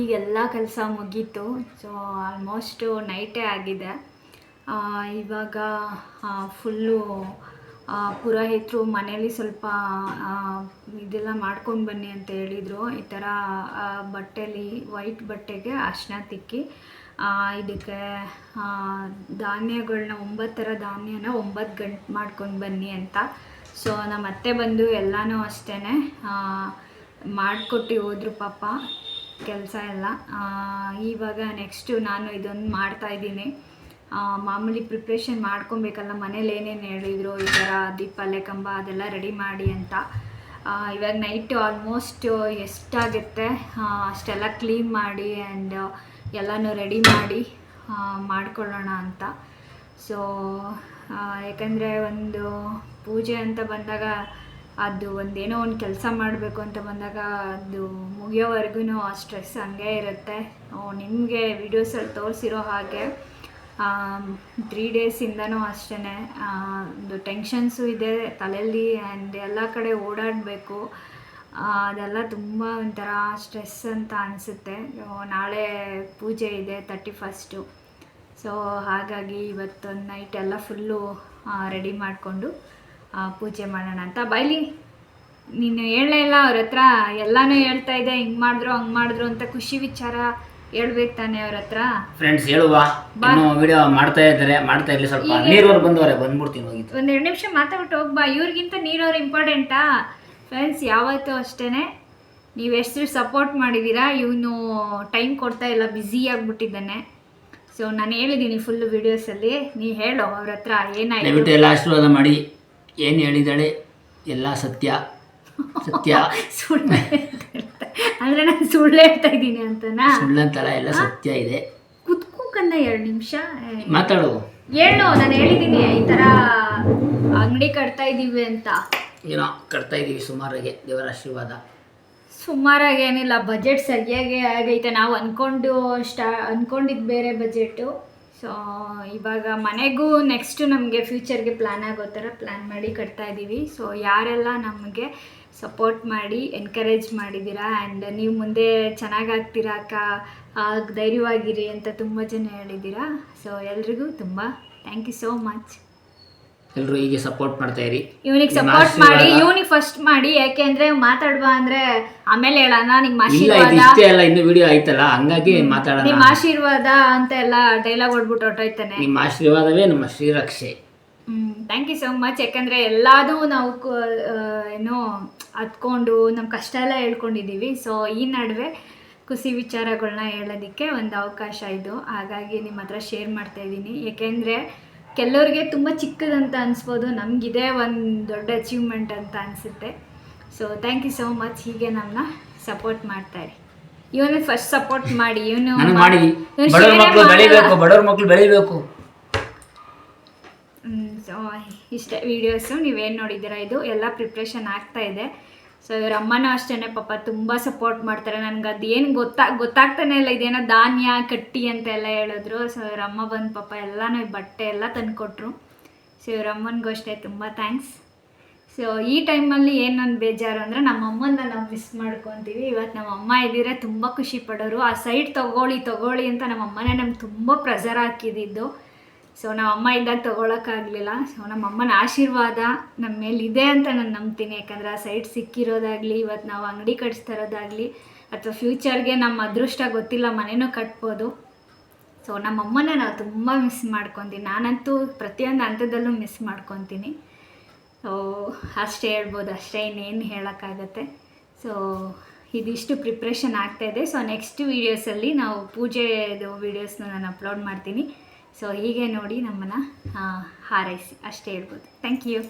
ಈಗೆಲ್ಲ ಕೆಲಸ ಮುಗೀತು. ಸೊ ಆಲ್ಮೋಸ್ಟು ನೈಟೇ ಆಗಿದೆ. ಇವಾಗ ಫುಲ್ಲು ಪುರೋಹಿತರು ಮನೇಲಿ ಸ್ವಲ್ಪ ಇದೆಲ್ಲ ಮಾಡ್ಕೊಂಡು ಬನ್ನಿ ಅಂತ ಹೇಳಿದರು. ಈ ಥರ ಬಟ್ಟೆಲಿ, ವೈಟ್ ಬಟ್ಟೆಗೆ ಅರ್ಶಿನ ತಿಕ್ಕಿ ಇದಕ್ಕೆ ಧಾನ್ಯಗಳನ್ನ ಒಂಬತ್ತು ಥರ ಧಾನ್ಯನ ಒಂಬತ್ತು ಗಂಟೆ ಮಾಡ್ಕೊಂಡು ಬನ್ನಿ ಅಂತ. ಸೊ ನಮ್ಮ ಅತ್ತೆ ಬಂದು ಎಲ್ಲನೂ ಅಷ್ಟೇ ಮಾಡಿಕೊಟ್ಟು ಹೋದ್ರು ಪಾಪ, ಕೆಲಸ ಎಲ್ಲ. ಇವಾಗ ನೆಕ್ಸ್ಟು ನಾನು ಇದೊಂದು ಮಾಡ್ತಾಯಿದ್ದೀನಿ ಮಾಮೂಲಿ ಪ್ರಿಪ್ರೇಷನ್ ಮಾಡ್ಕೊಬೇಕಲ್ಲ, ಮನೇಲಿ ಏನೇನು ಹೇಳಿದ್ರು, ಈ ಥರ ದೀಪ ಕಂಬ ಅದೆಲ್ಲ ರೆಡಿ ಮಾಡಿ ಅಂತ. ಇವಾಗ ನೈಟ್ ಆಲ್ಮೋಸ್ಟ್ ಎಷ್ಟಾಗುತ್ತೆ? ಅಷ್ಟೆಲ್ಲ ಕ್ಲೀನ್ ಮಾಡಿ ಆ್ಯಂಡ್ ಎಲ್ಲನೂ ರೆಡಿ ಮಾಡಿ ಮಾಡ್ಕೊಳ್ಳೋಣ ಅಂತ. ಸೊ ಯಾಕಂದರೆ ಒಂದು ಪೂಜೆ ಅಂತ ಬಂದಾಗ ಅದು ಒಂದೇನೋ ಒಂದು ಕೆಲಸ ಮಾಡಬೇಕು ಅಂತ ಬಂದಾಗ ಅದು ಮುಗಿಯೋವರೆಗೂ ಆ ಸ್ಟ್ರೆಸ್ ಹಂಗೆ ಇರುತ್ತೆ. ನಿಮಗೆ ವಿಡಿಯೋಸಲ್ಲಿ ತೋರಿಸಿರೋ ಹಾಗೆ. ತ್ರೀ ಡೇಸಿಂದನೂ ಅಷ್ಟೇ ಒಂದು ಟೆನ್ಷನ್ಸು ಇದೆ ತಲೆಯಲ್ಲಿ ಆ್ಯಂಡ್ ಎಲ್ಲ ಕಡೆ ಓಡಾಡಬೇಕು. ಅದೆಲ್ಲ ತುಂಬ ಒಂಥರ ಸ್ಟ್ರೆಸ್ ಅಂತ ಅನಿಸುತ್ತೆ. ನಾಳೆ ಪೂಜೆ ಇದೆ ತರ್ಟಿ ಫಸ್ಟು ಸೊ ಹಾಗಾಗಿ ಇವತ್ತೊಂದು ನೈಟ್ ಎಲ್ಲ ಫುಲ್ಲು ರೆಡಿ ಮಾಡಿಕೊಂಡು ಪೂಜೆ ಮಾಡೋಣ ಅಂತ. ಬೈಲಿ, ನೀನು ಹೇಳಲೇ ಇಲ್ಲ, ಅವ್ರ ಹತ್ರ ಎಲ್ಲನೂ ಹೇಳ್ತಾ ಇದೆ, ಹಿಂಗೆ ಮಾಡಿದ್ರು, ಹಂಗೆ ಮಾಡಿದ್ರು ಅಂತ ಖುಷಿ ವಿಚಾರ ಹೇಳ್ಬೇಕು ತಾನೆ ಅವ್ರ ಹತ್ರ? ಫ್ರೆಂಡ್ಸ್ ಹೇಳುವ. ಇನ್ನು ವಿಡಿಯೋ ಮಾಡ್ತಾ ಇದ್ದಾರೆ. ಮಾಡ್ತಾ ಇರ್ಲಿ ಸ್ವಲ್ಪ. ನೀರವ್ರು ಬಂದವ್ರೆ ಬಂದ್ಬಿಡ್ತೀನಿ ಹೋಗಿತ್ತು ಒಂದು ಎರಡು ನಿಮಿಷ ಮಾತಾಡ್ಬಿಟ್ಟು ಹೋಗ್ಬಾ ಇವ್ರಿಗಿಂತ ನೀರವ್ರು ಇಂಪಾರ್ಟೆಂಟಾ ಫ್ರೆಂಡ್ಸ್ ಯಾವತ್ತೂ ಅಷ್ಟೇನೆ. ನೀವು ಎಷ್ಟು ಸಪೋರ್ಟ್ ಮಾಡಿದ್ದೀರಾ ಇವನು ಟೈಮ್ ಕೊಡ್ತಾ ಇಲ್ಲ ಬ್ಯುಸಿ ಆಗಿಬಿಟ್ಟಿದ್ದಾನೆ. ಸೊ ನಾನು ಹೇಳಿದ್ದೀನಿ ಫುಲ್ಲು ವೀಡಿಯೋಸಲ್ಲಿ ನೀ ಹೇಳು ಅವ್ರ ಹತ್ರ ಏನಾಯ್ತು? ದಯವಿಟ್ಟು ಎಲ್ಲ ಆಶೀರ್ವಾದ ಮಾಡಿ. ಏನು ಹೇಳಿದಾಳೆ ಎಲ್ಲ ಸತ್ಯ. ಸತ್ಯ. (laughs) ಸುಳ್ಳು ಅಂದರೆ ನಾನು ಸುಳ್ಳು ಹೇಳ್ತಾ ಇದ್ದೀನಿ ಅಂತನಾ? ಸುಳ್ಳಂತಲ್ಲ ಎಲ್ಲ ಸತ್ಯ ಇದೆ. ಕುತ್ಕೋಕನ್ನ ಎರಡು ನಿಮಿಷ. ಮಾತಾಡು. ಹೇಳು ನಾನು ಹೇಳಿದ್ದೀನಿ ಈ ಥರ ಅಂಗಡಿ ಕಟ್ತಾ ಇದ್ದೀವಿ ಅಂತ. ಏನೋ ಕಟ್ತಾ ಇದ್ದೀವಿ ಸುಮಾರಾಗೆ ದೇವರ ಆಶೀರ್ವಾದ. ಸುಮಾರಾಗಿ ಏನಿಲ್ಲ ಬಜೆಟ್ ಸರಿಯಾಗಿ ಆಗೈತೆ. ನಾವು ಅಂದ್ಕೊಂಡು ಸ್ಟಾ ಅಂದ್ಕೊಂಡಿದ್ದು ಬೇರೆ ಬಜೆಟು ಸೊ ಇವಾಗ ಮನೆಗೂ ನೆಕ್ಸ್ಟು ನಮಗೆ ಫ್ಯೂಚರ್ಗೆ ಪ್ಲ್ಯಾನ್ ಆಗೋ ಥರ ಪ್ಲ್ಯಾನ್ ಮಾಡಿ ಕಟ್ತಾ ಇದ್ದೀವಿ ಸೊ ಯಾರೆಲ್ಲ ನಮಗೆ ಸಪೋರ್ಟ್ ಮಾಡಿ ಎನ್ಕರೇಜ್ ಮಾಡಿದ್ದೀರಾ ಆ್ಯಂಡ್ ನೀವು ಮುಂದೆ ಚೆನ್ನಾಗಾಗ್ತೀರಾ ಅಕ್ಕ? ಆಗ ಧೈರ್ಯವಾಗಿರಿ ಅಂತ ತುಂಬ ಜನ ಹೇಳಿದ್ದೀರಾ ಸೊ ಎಲ್ರಿಗೂ ತುಂಬ ಥ್ಯಾಂಕ್ ಯು ಸೋ ಮಚ್ ಎಲ್ಲರೂ ಹೀಗೆ ಸಪೋರ್ಟ್ ಮಾಡ್ತಾ ಇರಿ. ಇವನಿಗೆ ಸಪೋರ್ಟ್ ಮಾಡಿ ಇವನಿಗೆ ಫಸ್ಟ್ ಮಾಡಿ. ಯಾಕೆ ಅಂದ್ರೆ ಮಾತಾಡ್ಬಾ ಅಂದ್ರೆ ಆಮೇಲೆ ಹೇಳೋಣ ಇದು ಆಶೀರ್ವಾದ ಇಷ್ಟೇ ಅಲ್ಲ ಇನ್ನು ವಿಡಿಯೋ ಆಯ್ತಲ್ಲ? ಹಂಗಾಗಿ ಮಾತಾಡೋಣ. ನಿಮ್ಮ ಆಶೀರ್ವಾದ ಅಂತ ಎಲ್ಲ ಡೈಲಾಗ್ ಹೊಡ್ಬಿಟ್ಟು ಹೊಟ್ಟೋಯ್ತಾನೆ ನಿಮ್ಮ ಆಶೀರ್ವಾದವೇ ನಮ್ಮ ಶ್ರೀರಕ್ಷೆ. Hmm thank you so much ಯಾಕಂದ್ರೆ ಎಲ್ಲಾದೂ ನಾವು ಏನು ಹತ್ಕೊಂಡು ನಮ್ಮ ಕಷ್ಟ ಎಲ್ಲ ಹೇಳ್ಕೊಂಡಿದ್ದೀವಿ ಸೊ ಈ ನಡುವೆ ಖುಷಿ ವಿಚಾರಗಳನ್ನ ಹೇಳೋದಕ್ಕೆ ಒಂದು ಅವಕಾಶ ಇದು. ಹಾಗಾಗಿ ನಿಮ್ಮ ಹತ್ರ ಶೇರ್ ಮಾಡ್ತಾ ಇದ್ದೀನಿ. ಏಕೆಂದರೆ ಕೆಲವ್ರಿಗೆ ತುಂಬ ಚಿಕ್ಕದಂತ ಅನಿಸ್ಬೋದು. ನಮಗಿದೆ ಒಂದು ದೊಡ್ಡ ಅಚೀವ್ಮೆಂಟ್ ಅಂತ ಅನಿಸುತ್ತೆ. So thank you so much ಹೀಗೆ ನಮ್ಮನ್ನ ಸಪೋರ್ಟ್ ಮಾಡ್ತಾರೆ ಇವನು ಫಸ್ಟ್ ಸಪೋರ್ಟ್ ಮಾಡಿ ಇವನು ಮಾಡಿ. ಬಡವರ ಮಕ್ಕಳು ಬೆಳಿಬೇಕು ಬಡವರ ಮಕ್ಕಳು ಬೆಳಿಬೇಕು. ಇಷ್ಟೇ ವೀಡಿಯೋಸು ನೀವೇನು ನೋಡಿದ್ದೀರಾ? ಇದು ಎಲ್ಲ ಪ್ರಿಪ್ರೇಷನ್ ಆಗ್ತಾ ಇದೆ. ಸೊ ಇವ್ರ ಅಮ್ಮನೂ ಅಷ್ಟೇ ಪಾಪ ತುಂಬ ಸಪೋರ್ಟ್ ಮಾಡ್ತಾರೆ. ನನಗೆ ಅದು ಏನು ಗೊತ್ತಾ, ಗೊತ್ತಾಗ್ತಾನೆ ಇಲ್ಲ. ಇದೇನೋ ಧಾನ್ಯ, ಕಟ್ಟಿ ಅಂತ ಎಲ್ಲ ಹೇಳಿದ್ರು. ಸೊ ಇವ್ರ ಅಮ್ಮ ಬಂದು ಪಾಪ ಎಲ್ಲನೂ ಬಟ್ಟೆ ಎಲ್ಲ ತಂದುಕೊಟ್ರು. ಸೊ ಇವ್ರ ಅಮ್ಮನಿಗೂ ಅಷ್ಟೇ ತುಂಬ ಥ್ಯಾಂಕ್ಸ್ ಸೊ ಈ ಟೈಮಲ್ಲಿ ಏನೊಂದು ಬೇಜಾರು ಅಂದರೆ ನಮ್ಮ ಅಮ್ಮನ ನಾವು ಮಿಸ್ ಮಾಡ್ಕೊತೀವಿ. ಇವತ್ತು ನಮ್ಮ ಅಮ್ಮ ಇದ್ದಿದ್ರೆ ತುಂಬ ಖುಷಿ ಪಡೋರು. ಆ ಸೈಡ್ ತೊಗೊಳ್ಳಿ ತೊಗೊಳ್ಳಿ ಅಂತ ನಮ್ಮ ಅಮ್ಮನೇ ನಮ್ಗೆ ತುಂಬ ಪ್ರೆಸರ್ ಹಾಕಿದ್ದು. ಸೊ ನಮ್ಮ ಅಮ್ಮ ಇದ್ದಾಗ ತೊಗೊಳಕ್ಕಾಗಲಿಲ್ಲ ಸೊ ನಮ್ಮ ಅಮ್ಮನ ಆಶೀರ್ವಾದ ನಮ್ಮ ಮೇಲೆ ಇದೆ ಅಂತ ನಾನು ನಂಬ್ತೀನಿ. ಯಾಕಂದರೆ ಆ ಸೈಟ್ ಸಿಕ್ಕಿರೋದಾಗಲಿ ಇವತ್ತು ನಾವು ಅಂಗಡಿ ಕಟ್ಸ್ತಾ ಇರೋದಾಗಲಿ, ಅಥವಾ ಫ್ಯೂಚರ್ಗೆ ನಮ್ಮ ಅದೃಷ್ಟ ಗೊತ್ತಿಲ್ಲ, ಮನೇನೂ ಕಟ್ಬೋದು. ಸೊ ನಮ್ಮ ಅಮ್ಮನ ನಾವು ತುಂಬ ಮಿಸ್ ಮಾಡ್ಕೊತೀನಿ ನಾನಂತೂ ಪ್ರತಿಯೊಂದು ಹಂತದಲ್ಲೂ ಮಿಸ್ ಮಾಡ್ಕೊತೀನಿ. ಸೊ ಅಷ್ಟೇ ಹೇಳ್ಬೋದು. ಅಷ್ಟೇ ಇನ್ನೇನು ಹೇಳೋಕ್ಕಾಗತ್ತೆ. ಸೊ ಇದಿಷ್ಟು ಪ್ರಿಪ್ರೇಷನ್ ಆಗ್ತಾಯಿದೆ ಸೊ ನೆಕ್ಸ್ಟ್ ವೀಡಿಯೋಸಲ್ಲಿ ನಾವು ಪೂಜೆದು ವೀಡಿಯೋಸ್ನ ನಾನು ಅಪ್ಲೋಡ್ ಮಾಡ್ತೀನಿ. ಸೊ ಹೀಗೆ ನೋಡಿ ನಮ್ಮನ್ನು ಹಾರೈಸಿ. ಅಷ್ಟೇ ಹೇಳ್ಬೋದು. Thank you